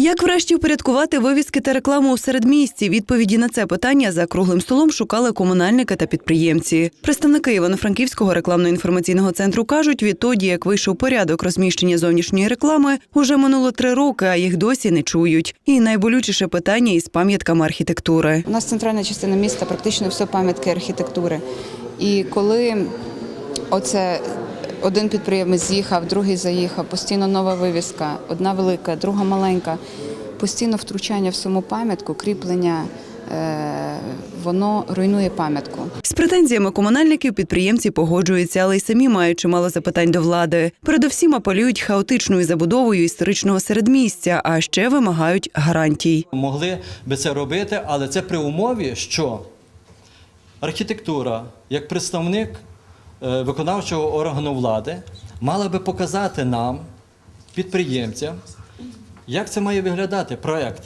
Як врешті впорядкувати вивіски та рекламу у середмісті? Відповіді на це питання за круглим столом шукали комунальники та підприємці. Представники Івано-Франківського рекламно-інформаційного центру кажуть, відтоді, як вийшов порядок розміщення зовнішньої реклами, уже минуло три роки, а їх досі не чують. І найболючіше питання із пам'ятками архітектури. У нас центральна частина міста практично все пам'ятки архітектури. І коли оце один підприємець з'їхав, другий заїхав, постійно нова вивіска, одна велика, друга маленька, постійно втручання в саму пам'ятку, кріплення, е, воно руйнує пам'ятку. З претензіями комунальників підприємці погоджуються, але й самі мають чимало запитань до влади. Передовсім апелюють хаотичною забудовою історичного середмістя, а ще вимагають гарантій. Могли би це робити, але це при умові, що архітектура, як представник виконавчого органу влади, мала би показати нам, підприємцям, як це має виглядати проєкт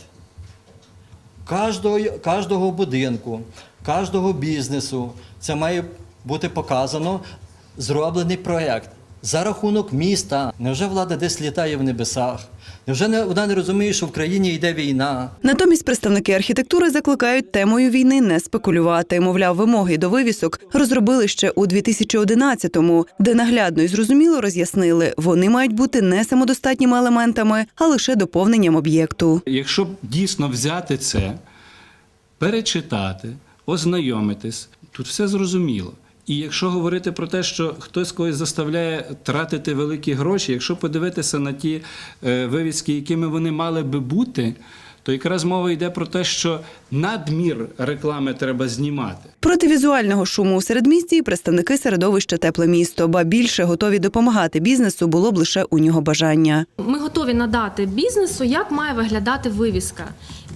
Кожного, кожного будинку, кожного бізнесу це має бути показано зроблений проект за рахунок міста. Невже влада десь літає в небесах? Невже не- вона не розуміє, що в країні йде війна? Натомість представники архітектури закликають темою війни не спекулювати. Мовляв, вимоги до вивісок розробили ще у 2011-му, де наглядно і зрозуміло роз'яснили, вони мають бути не самодостатніми елементами, а лише доповненням об'єкту. Якщо дійсно взяти це, перечитати, ознайомитись, тут все зрозуміло. І якщо говорити про те, що хтось когось заставляє тратити великі гроші, якщо подивитися на ті е, вивіски, якими вони мали би бути, то якраз мова йде про те, що надмір реклами треба знімати. Проти візуального шуму у середмісті представники середовища тепле місто, ба більше готові допомагати бізнесу було б лише у нього бажання. Ми готові надати бізнесу, як має виглядати вивіска.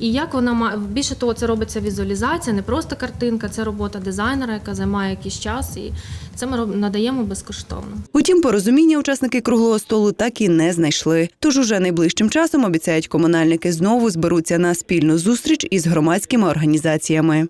І як вона має більше того, це робиться візуалізація, не просто картинка, це робота дизайнера, яка займає якийсь час, і це ми надаємо безкоштовно. Утім, порозуміння учасники круглого столу так і не знайшли. Тож уже найближчим часом обіцяють комунальники знову зберуться на спільну зустріч із громадськими організаціями.